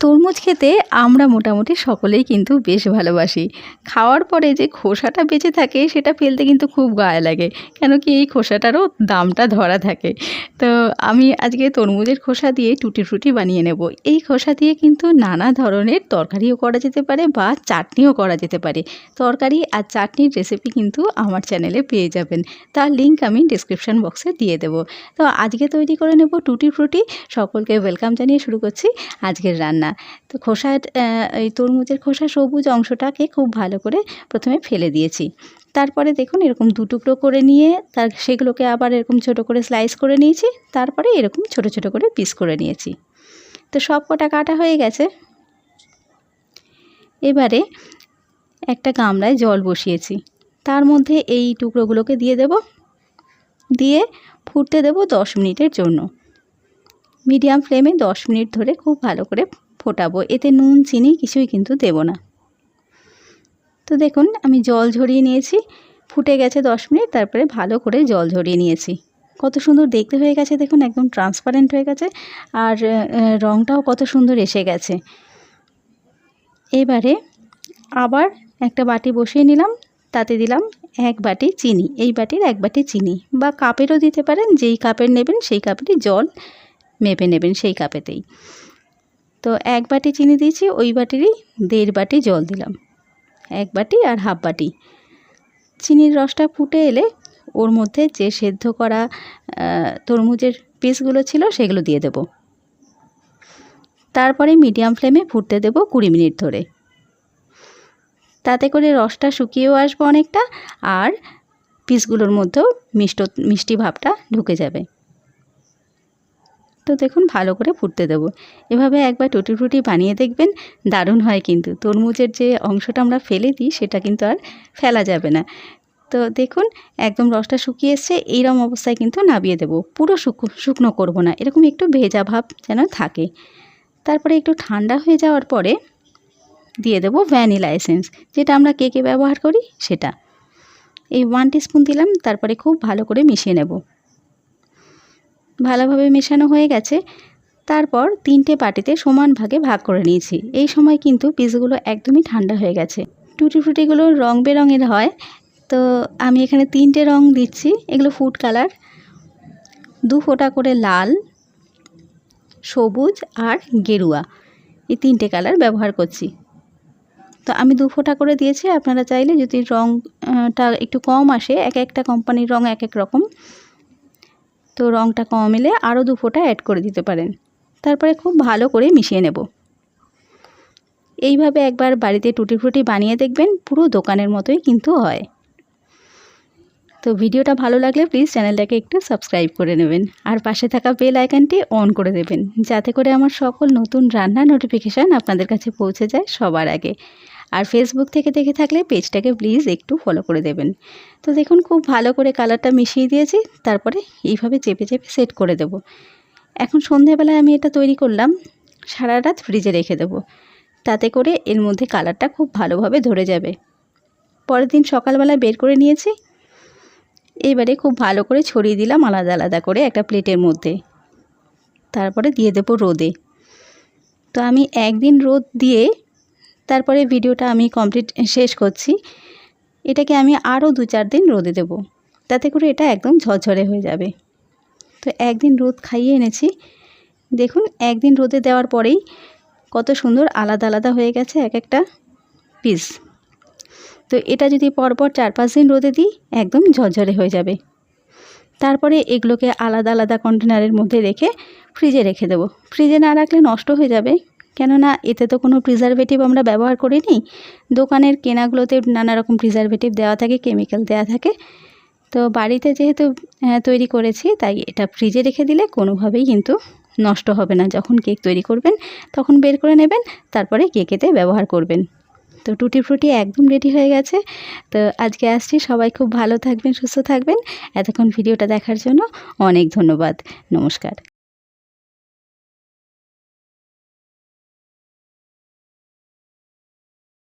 তরমুজ খেতে আমরা মোটামুটি সকলেই কিন্তু বেশ ভালোবাসি। খাওয়ার পরে যে খোসাটা বেঁচে থাকে, সেটা ফেলতে কিন্তু খুব গায়ে লাগে। কেন কি এই খোসাটারও দামটা ধরা থাকে। তো আমি আজকে তরমুজের খোসা দিয়ে টুটি ফ্রুটি বানিয়ে নেব। এই খোসা দিয়ে কিন্তু নানা ধরনের তরকারিও করা যেতে পারে বা চাটনিও করা যেতে পারে। তরকারি আর চাটনির রেসিপি কিন্তু আমার চ্যানেলে পেয়ে যাবেন। তার লিঙ্ক আমি ডিসক্রিপশান বক্সে দিয়ে দেবো। তো আজকে তৈরি করে নেব টুটি ফ্রুটি। সকলকে ওয়েলকাম জানিয়ে শুরু করছি আজকের রান্না। তো খোসা এই তরমুজের খোসা সবুজ অংশটাকে খুব ভালো করে প্রথমে ফেলে দিয়েছি। তারপরে দেখুন এরকম দু টুকরো করে নিয়ে তার, সেগুলোকে আবার এরকম ছোট করে স্লাইস করে নিয়েছি, তারপরে এরকম ছোট ছোট করে পিস করে নিয়েছি। তো সব কটা কাটা হয়ে গেছে। এবারে একটা গামলায় জল বসিয়েছি। তার মধ্যে এই টুকরোগুলোকে দিয়ে দেব। দিয়ে ফুটতে দেব দশ মিনিটের জন্য। মিডিয়াম ফ্লেমে দশ মিনিট ধরে খুব ভালো করে ফোটাবো। এতে নুন, চিনি কিছুই কিন্তু দেব না। তো দেখুন, আমি জল ঝরিয়ে নিয়েছি। ফুটে গেছে দশ মিনিট, তারপরে ভালো করে জল ঝরিয়ে নিয়েছি। কত সুন্দর দেখতে হয়ে গেছে, দেখুন, একদম ট্রান্সপারেন্ট হয়ে গেছে। আর রঙটাও কত সুন্দর এসে গেছে। এবারে আবার একটা বাটি বসিয়ে নিলাম। তাতে দিলাম এক বাটি চিনি। এই বাটির এক বাটি চিনি। বা কাপেরও দিতে পারেন, যেই কাপের নেবেন, সেই কাপেরই জল মেপে নেবেন সেই কাপেতেই। তো এক বাটি চিনি দিয়েছি, ওই বাটিরই দেড় বাটি জল দিলাম। এক বাটি আর হাফ বাটি। চিনির রসটা ফুটে এলে ওর মধ্যে যে সেদ্ধ করা তরমুজের পিসগুলো ছিল সেগুলো দিয়ে দেব। তারপরে মিডিয়াম ফ্লেমে ফুটতে দেব কুড়ি মিনিট ধরে। তাতে করে রসটা শুকিয়েও আসবে অনেকটা, আর পিসগুলোর মধ্যেও মিষ্ট, মিষ্টি ভাবটা ঢুকে যাবে। তো দেখুন ভালো করে ফুটতে দেবো। এভাবে একবার টুটি ফ্রুটি বানিয়ে দেখবেন, দারুণ হয় কিন্তু। তরমুজের যে অংশটা আমরা ফেলে দিই, সেটা কিন্তু আর ফেলা যাবে না। তো দেখুন, একদম রসটা শুকিয়ে এসছে এইরকম অবস্থায় কিন্তু নাবিয়ে দেবো। পুরো শুকনো করব না, এরকম একটু ভেজা ভাব যেন থাকে। তারপরে একটু ঠান্ডা হয়ে যাওয়ার পরে দিয়ে দেবো ভ্যানিলা এসেন্স, যেটা আমরা কেকে ব্যবহার করি, সেটা। এই ওয়ান টিস্পুন দিলাম, তারপরে খুব ভালো করে মিশিয়ে নেব। ভালোভাবে মেশানো হয়ে গেছে। তারপর তিনটে বাটিতে সমান ভাগে ভাগ করে নিয়েছি। এই সময় কিন্তু পিসগুলো একদমই ঠান্ডা হয়ে গেছে। টুটি ফ্রুটিগুলো রং বেরঙের হয়। তো আমি এখানে তিনটে রং দিচ্ছি। এগুলো ফুড কালার। দু ফোঁটা করে লাল, সবুজ আর গেরুয়া। এই তিনটে কালার ব্যবহার করছি। তো আমি দু ফোঁটা করে দিয়েছি। আপনারা চাইলে যদি রঙটা একটু কম আসে, এক একটা কোম্পানির রঙ এক এক রকম। তো রঙটা কম এলে আরও দু ফোঁটা অ্যাড করে দিতে পারেন। তারপরে খুব ভালো করে মিশিয়ে নেব। এইভাবে একবার বাড়িতে টুটি ফুটি বানিয়ে দেখবেন, পুরো দোকানের মতোই কিন্তু হয়। তো ভিডিওটা ভালো লাগলে প্লিজ চ্যানেলটাকে একটু সাবস্ক্রাইব করে নেবেন আর পাশে থাকা বেল আইকনটি অন করে দেবেন, যাতে করে আমার সকল নতুন রান্নার নোটিফিকেশান আপনাদের কাছে পৌঁছে যায় সবার আগে। আর ফেসবুক থেকে দেখে থাকলে পেজটাকে প্লিজ একটু ফলো করে দেবেন। তো দেখুন, খুব ভালো করে কালারটা মিশিয়ে দিয়েছি, তারপরে এইভাবে চেপে চেপে সেট করে দেব। এখন সন্ধেবেলায় আমি এটা তৈরি করলাম, সারা রাত ফ্রিজে রেখে দেবো। তাতে করে এর মধ্যে কালারটা খুব ভালোভাবে ধরে যাবে। পরের দিন সকালবেলা বের করে নিয়েছি এবারে খুব ভালো করে ছড়িয়ে দিলাম আলাদা আলাদা করে একটা প্লেটের মধ্যে। তারপরে দিয়ে দেবো রোদে। তো আমি একদিন রোদ দিয়ে তারপরে ভিডিওটা আমি কমপ্লিট শেষ করছি। এটাকে আমি আরও দু চার দিন রোদে দেব। তাতে করে এটা একদম ঝরঝরে হয়ে যাবে। তো একদিন রোদ খাইয়ে এনেছি। দেখুন, একদিন রোদে দেওয়ার পরেই কত সুন্দর আলাদা আলাদা হয়ে গেছে এক একটা পিস তো এটা যদি পরপর চার পাঁচ দিন রোদে দিই, একদম ঝরঝরে হয়ে যাবে। তারপরে এগুলোকে আলাদা আলাদা কন্টেনারের মধ্যে রেখে ফ্রিজে রেখে দেবো। ফ্রিজে না রাখলে নষ্ট হয়ে যাবে। কেননা এতে তো কোনো প্রিজারভেটিভ আমরা ব্যবহার করিনি। দোকানের কেনাগুলোতে নানা রকম প্রিজারভেটিভ দেওয়া থাকে কেমিক্যাল দেওয়া থাকে। তো বাড়িতে যেহেতু তৈরি করেছি, তাই এটা ফ্রিজে রেখে দিলে কোনোভাবেই কিন্তু নষ্ট হবে না। যখন কেক তৈরি করবেন, তখন বের করে নেবেন, তারপরে কেকেতে ব্যবহার করবেন। তো টুটি ফ্রুটি একদম রেডি হয়ে গেছে। তো আজকে আসছি, সবাই খুব ভালো থাকবেন, সুস্থ থাকবেন। এতক্ষণ ভিডিওটা দেখার জন্য অনেক ধন্যবাদ। নমস্কার।